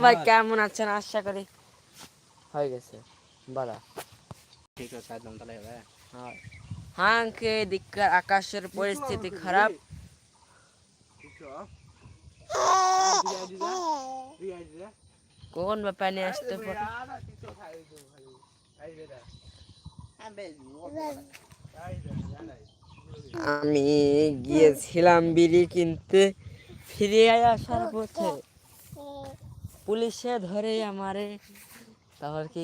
ভাই কেমন আছেন? আশা করি। হয়ে গেছে। বলা ঠিক আছে একদম তাহলে হ্যাঁ। কে দিককার আকাশের পরিস্থিতি খারাপ। কোন ব্যাপার নিয়ে আসতে পারে? আমি গিয়েছিলাম বিড়ি কিনতে। ফিরে আসার পথে। পুলিশে ধরে আমারে। তাহলে কি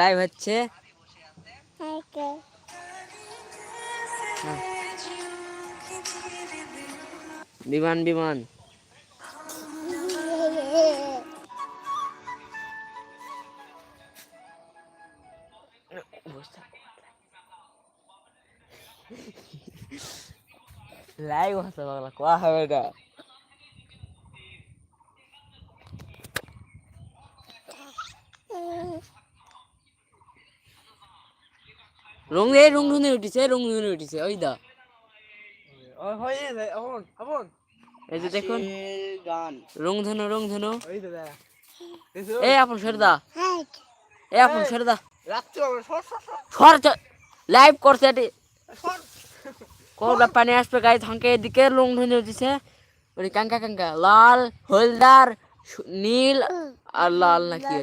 লাইভ হচ্ছে। হ্যাঁ। বিমান বিমান। লাইভ হচ্ছে বাংলা। কোয়া হবে না রং রে রং ধুনে উঠিছে রং ধুনে উঠিছে ওই দা এই যে দেখুন গান। রং ধনু রং ধনু এই আপন সরদা। এই আপন সরদা। সর সর সর। সর লাইভ করছে এটি। সর। কোবলা পানি আসবে গাই থাঙ্কে এদিকে রং ধনু উঠিছে। ওই কাঙ্কা কাঙ্কা লাল হলদার নীল আর লাল না কি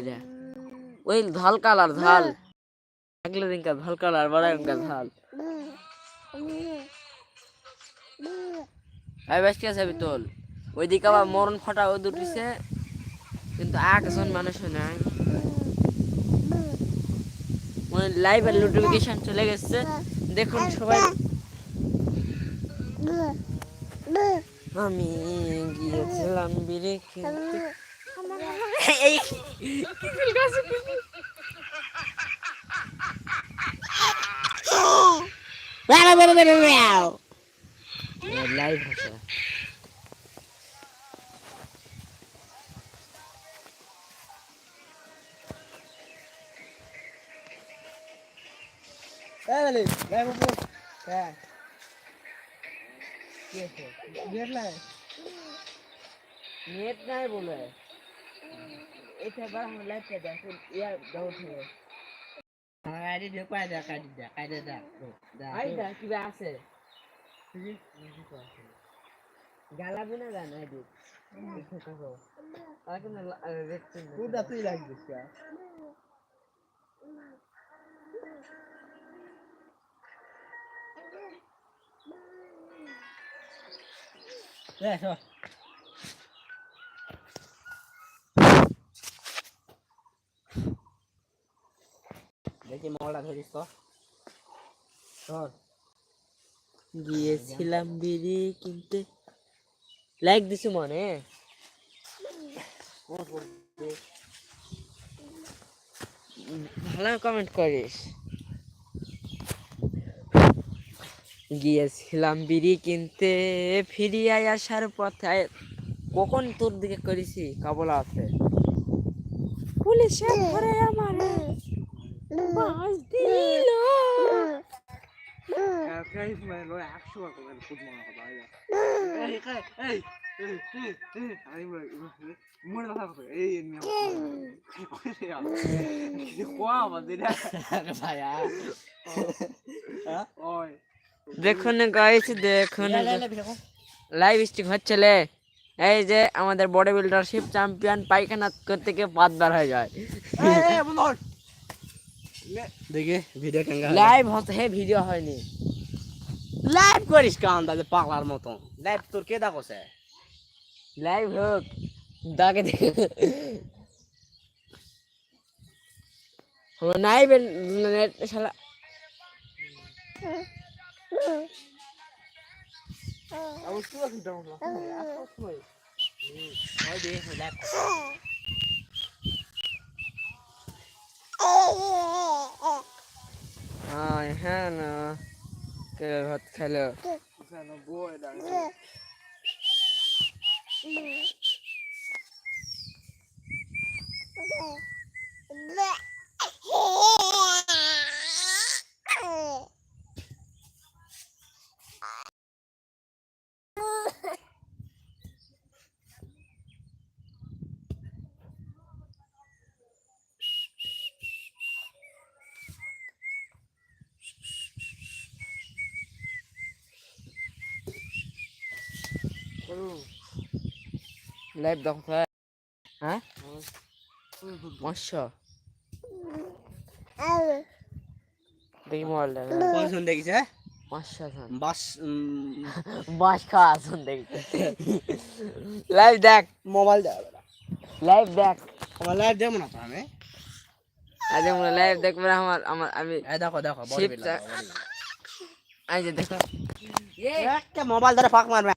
ওই ধাল কালার ধাল আগলে দিনকা ধাল কালার বড় দিনকা ধাল ভাই বেশ কি আছে তোল ওইদিকে আবার মরণ ফাটা ও দুটিছে কিন্তু একজন মানুষ নাই। মানে লাইভ এর নোটিফিকেশন চলে গেছে। দেখুন সবাই। আমি গিয়েছিলাম বিরে কিনতে। এই লাইভ আছে এই লাইভ ভাষা Dale, dale, vamos. Ya. Net নাই নেট নাই বলে এটা বাংলা দেখুন ইয়া দৌড় আরে দে কয় দা কাটি দা কাটি দা আই দা কি বা আছে গালা বুনা গান আই দে কোনটা তুই লাগছিস Yeah, sure. দেখি ধরিস গিয়েছিলাম বিড়ি কিনতে। লাইক দিছো মনে। ভালো কমেন্ট করিস। গিয়েছিলাম বিড়ি কিনতে। ফিরিয়ে আসার পথে কখন তোর দিকে করেছি কাবলা আছে পুলিশে ধরে আমার। বাস দিল কথা এই এমনি কোয়া আমাদের ভাইয়া ওই দেখুন গাইস দেখুন। লাইভ স্ট্রিম হচ্ছে লে। এই যে আমাদের বডি বিল্ডারশিপ চ্যাম্পিয়ন পায়খানা করতে গিয়ে পাত বার হয়ে যায়। দেখে ভিডিও কেঙ্গা লাইভ হতে হে ভিডিও হয়নি। লাইভ করিস কাম দাদা পাগলার মতন লাইভ তোর কে দেখছে লাইভ হোক। দাগে দেখে আমার নাই বেন নেট শালা। আয় হ্যাঁ না কে ভাত খেলো Bleh. লাইভ দেখো। হ্যাঁ দেখি কোন দেখিছে শোন বাস বাস খাওয়া শোন দেখি লাইভ দেখ মোবাইল লাইভ দেখ আমার লাইভ দেবো না তো আমি আজ আমরা লাইভ দেখব না আমার আমার আমি দেখো দেখো দেখো একটা মোবাইল ধরে ফাঁক মারবে